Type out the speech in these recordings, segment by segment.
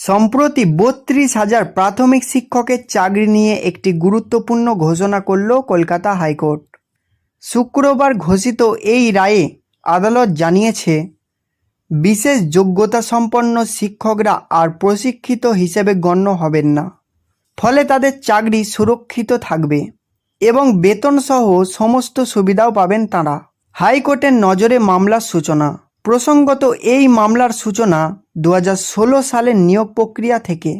সম্প্রতি বত্রিশ হাজার প্রাথমিক শিক্ষকের চাকরি নিয়ে একটি গুরুত্বপূর্ণ ঘোষণা করল কলকাতা হাইকোর্ট। শুক্রবার ঘোষিত এই রায়ে আদালত জানিয়েছে, বিশেষ যোগ্যতা সম্পন্ন শিক্ষকরা আর প্রশিক্ষিত হিসেবে গণ্য হবেন না। ফলে তাদের চাকরি সুরক্ষিত থাকবে এবং বেতনসহ সমস্ত সুবিধাও পাবেন তাঁরা। হাইকোর্টের নজরে মামলার সূচনা। প্রসঙ্গত এই মামলার সূচনা দু হাজার ষোলো সালের নিয়োগ প্রক্রিয়া থেকে।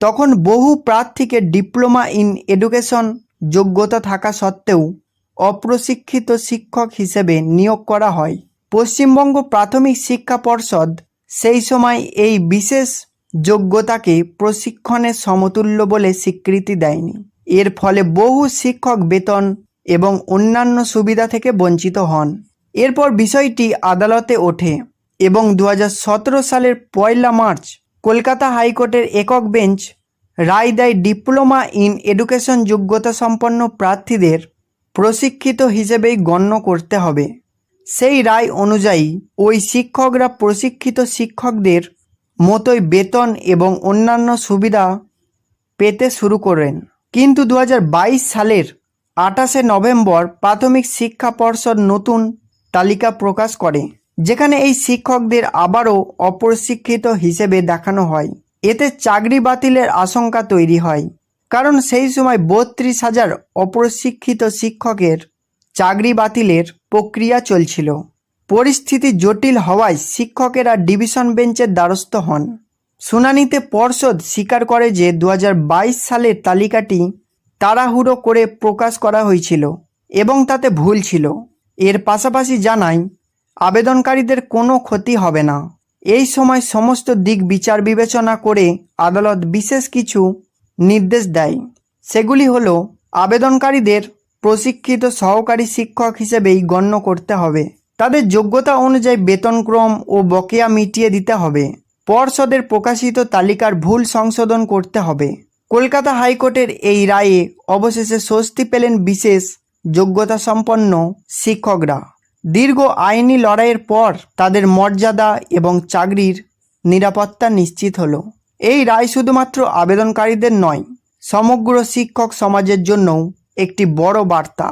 তখন বহু প্রার্থীকে ডিপ্লোমা ইন এডুকেশন যোগ্যতা থাকা সত্ত্বেও অপ্রশিক্ষিত শিক্ষক হিসেবে নিয়োগ করা হয়। পশ্চিমবঙ্গ প্রাথমিক শিক্ষা পর্ষদ সেই সময় এই বিশেষ যোগ্যতাকে প্রশিক্ষণের সমতুল্য বলে স্বীকৃতি দেয়নি। এর ফলে বহু শিক্ষক বেতন এবং অন্যান্য সুবিধা থেকে বঞ্চিত হন। এরপর বিষয়টি আদালতে ওঠে এবং দু হাজার সতেরো সালের পয়লা মার্চ কলকাতা হাইকোর্টের একক বেঞ্চ রায় দেয় ডিপ্লোমা ইন এডুকেশন যোগ্যতা সম্পন্ন প্রার্থীদের প্রশিক্ষিত হিসেবেই গণ্য করতে হবে। সেই রায় অনুযায়ী ওই শিক্ষকরা প্রশিক্ষিত শিক্ষকদের মতোই বেতন এবং অন্যান্য সুবিধা পেতে শুরু করেন। কিন্তু দু হাজার বাইশ সালের আঠাশে নভেম্বর প্রাথমিক শিক্ষা পর্ষদ নতুন তালিকা প্রকাশ করে, যেখানে এই শিক্ষকদের আবারও অপ্রশিক্ষিত হিসেবে দেখানো হয়। এতে চাকরি বাতিলের আশঙ্কা তৈরি হয়, কারণ সেই সময় বত্রিশ হাজার অপ্রশিক্ষিত শিক্ষকের চাকরি বাতিলের প্রক্রিয়া চলছিল। পরিস্থিতি জটিল হওয়ায় শিক্ষকেরা ডিভিশন বেঞ্চের দ্বারস্থ হন। শুনানিতে পর্ষদ স্বীকার করে যে দু হাজার বাইশ সালের তালিকাটি তাড়াহুড়ো করে প্রকাশ করা হয়েছিল এবং তাতে ভুল ছিল। এর পাশাপাশি জানায় আবেদনকারীদের কোনো ক্ষতি হবে না। এই সময় সমস্ত দিক বিচার বিবেচনা করে আদালত বিশেষ কিছু নির্দেশ দেয়। সেগুলি হল, আবেদনকারীদের প্রশিক্ষিত সহকারী শিক্ষক হিসেবেই গণ্য করতে হবে। তাদের যোগ্যতা অনুযায়ী বেতনক্রম ও বকেয়া মিটিয়ে দিতে হবে। পর্ষদের প্রকাশিত তালিকার ভুল সংশোধন করতে হবে। কলকাতা হাইকোর্টের এই রায়ে অবশেষে স্বস্তি পেলেন বিশেষ যোগ্যতা সম্পন্ন শিক্ষকরা। দীর্ঘ আইনি লড়াইয়ের পর তাদের মর্যাদা এবং চাকরির নিরাপত্তা নিশ্চিত হল। এই রায় শুধুমাত্র আবেদনকারীদের নয়, সমগ্র শিক্ষক সমাজের জন্যও একটি বড় বার্তা।